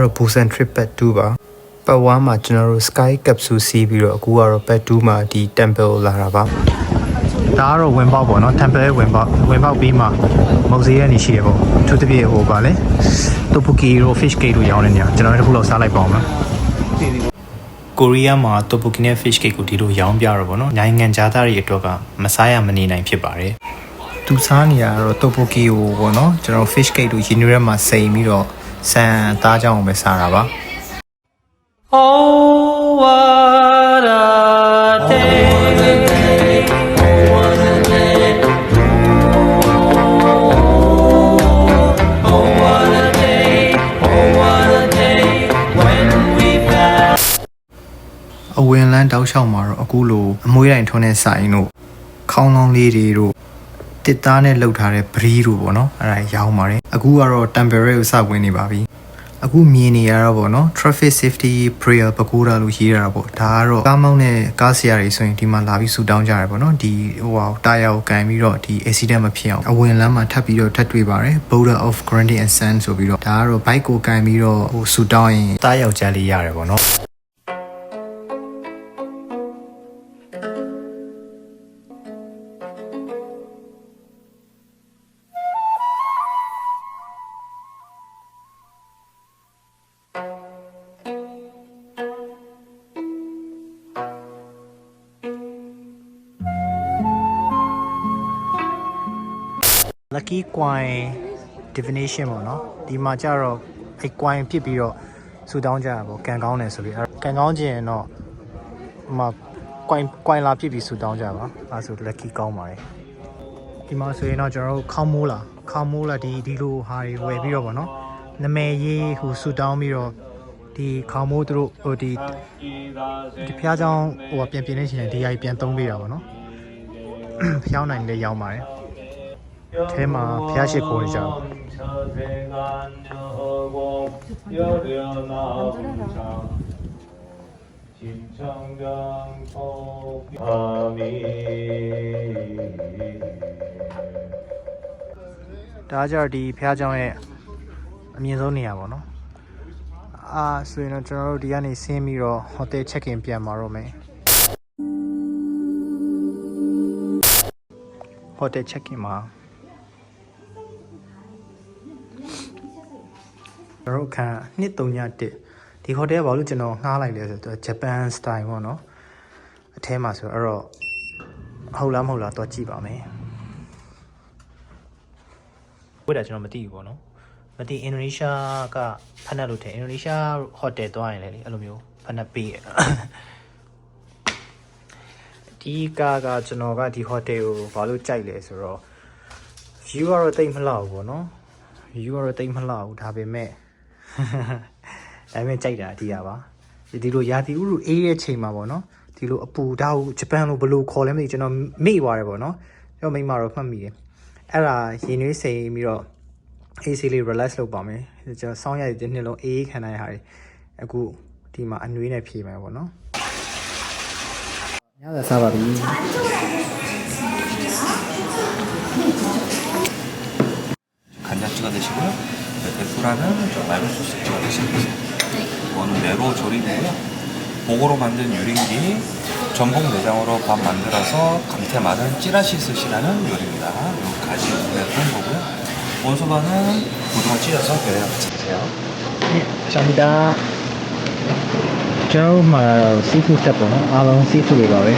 ဒါကတော့ Busan Trip Part 2ပါပတ်1မှာကျွန်တော်တို့ Sky Capsule စီးပြီးတော့အခုကတော့ Part 2မှာဒီ Temple လာတာပါဒါကတော့ဝင်ပေါက်ပေါ့နော် Temple ရဲ့ဝင်ပေါက်ဝင်ပေါက်ပြီးမှမုတ်ဈေးရနေရှိရပေါ့အထူးသဖြင့်ဟိုပါလေ Tteokbokki တို့ Fish Cake တို့ရောင်းနေနေကျွန်တော်တို့တစ်ခုလောက်စားလိုက်ပါအောင်နော်ကိုရီးယားမှာ Tteokbokki နဲ့ Fish Cake ကိုဒီလိုရောင်းပြတော့ဗောနော်နိုင်ငံခြားသားတွေအတွက်ကမစားရမနေနိုင်ဖြစ်ပါတယ်သူစားနေရတော့ Tteokbokki ကိုဗောနော်ကျွန်တော် Fish Cake တို့ရင်းနှီးရဲမှာစိန်ပြီးတော့ ဆန်သားကြောင်းကိုပဲစားတာပါ Oh, what a day. Oh, what a day. Oh, what a day. Oh, what a day when we found. အဝင်လန်းတောက်လျှောက်မှာတော့အခုလိုအမွှေးတိုင်ထွန်းတဲ့ဆိုင်တို့ခေါင်းလောင်းလေးတွေတို့ တစ်သားနဲ့လှုပ်ထားတဲ့ဘရီးတို့ပေါ့နော်အဲ့ဒါရောင်းပါတယ်အခုကတော့ temporary ကိုစဝင်နေပါပြီအခုမြင်နေရတာပေါ့နော် traffic safety prayer ပကူတာလို့ရေးရတာပေါ့ဒါကတော့ကားမောင်းတဲ့ကားဆရာတွေဆိုရင်ဒီမှာလာပြီးဆူတောင်းကြရတယ်ပေါ့နော်ဒီဟိုဟာတာယာကိုကန်ပြီးတော့ဒီ accident မဖြစ်အောင်အဝင်လမ်းမှာထပ်ပြီးတော့ထပ်တွေ့ပါတယ် Border of Grandy and Sand ဆိုပြီးတော့ဒါကတော့ bike ကိုကန်ပြီးတော့ဟိုဆူတောင်းရင်တားယောက်ျားလေးရတယ်ပေါ့နော် lucky coin divination ပေါ့နော်ဒီမှာကျတော့အဲ့ coin ဖြစ်ပြီးတော့ဆူတောင်းကြတာပေါ့ကံကောင်းတယ်ဆိုပြီးအဲ့ကံကောင်းခြင်းရင်တော့ဟိုမှာ coin coin လာဖြစ်ပြီးဆူတောင်းကြပါအဲ့ဆို lucky ကောင်းပါတယ်ဒီမှာဆိုရင်တော့ကျွန်တော်တို့ခေါင်းမိုးလာခေါင်းမိုးလာဒီဒီလိုဟာတွေဝယ်ပြီးတော့ပေါ့နော်နမယ်ရေးဟိုဆူတောင်းပြီးတော့ဒီခေါင်းမိုးတို့ဟိုဒီဒီဖျားချောင်းဟိုပြန်ပြင်နေရှင်ဒီအရာပြန်သုံးပေးတာပေါ့နော်ဖျောင်းနိုင်လည်းရောင်းပါတယ် ထဲမှာဘုရားရှိခိုးနေကြအာမင်ဒါကြတော့ဒီဘုရားကျောင်းရဲ့အမြင့်ဆုံးနေရာပေါ့နော်အာဆိုရင်တော့ကျွန်တော်တို့ဒီကနေဆင်းပြီးတော့ဟိုတယ် check in ပြန်มาတော့မယ်ဟိုတယ် check in မှာ ကျွန်တော်တို့ခံနှစ်3ည1ဒီ hotel ကဘာလို့ကျွန်တော်ငှားလိုက်လဲဆိုတော့ Japan style ပေါ့နော်အထဲမှာဆိုတော့အဲ့တော့ဟုတ်လားမဟုတ်လားတော့ကြည့်ပါမယ်ဝတ်တာကျွန်တော်မသိဘူးပေါ့နော်မသိအင်ဒိုနီးရှားကဖက်နက်လို့ထင်အင်ဒိုနီးရှားဟိုတယ်သွားရင်လည်းလေအဲ့လိုမျိုးဖက်နက်ပေးရဒီကားကကျွန်တော်ကဒီဟိုတယ်ကိုဘာလို့ကြိုက်လဲဆိုတော့ view ကတော့တိတ်မလှဘူးပေါ့နော် view ကတော့တိတ်မလှဘူးဒါပေမဲ့ ဒါပေမဲ့ကြိုက်တာအတီးရပါဒီလိုရာသီဥတုအေးတဲ့ချိန်မှာပေါ့နော်ဒီလိုအပူဓာတ်ကိုဂျပန်လိုဘယ်လိုခေါ်လဲမသိဘူးကျွန်တော်မေ့သွားတယ်ပေါ့နော်ကျွန်တော်မိမတော့မှတ်မိတယ်အဲ့ဒါရင်နွေးစိမ်ပြီးတော့ AC လေး relax လုပ်ပါမယ်ကျွန်တော်စောင်းရည်ဒီနှစ်လုံးအေးခံနိုင်ရဟာအခုဒီမှာအနွေးနဲ့ဖြေမယ်ပေါ့နော်ညသာစားပါပြီ 간장 찍어 드시고요. 네, 대프라는 저 맑은 소스 찍어 드시면 되세요. 이거는 내로 조림이고요. 보고로 만든 유린기 전복 내장으로 밥 만들어서 감태 많은 찌라시스시라는 요리입니다. 요 가지 두개 한 거고요. 원소바는 고등어 찢어서 배에 같이 드세요. 네, 감사합니다. ကျွန်တော်တို့မှာ seafood set ပေါ့နော်အားလုံး seafood တွေပါပဲ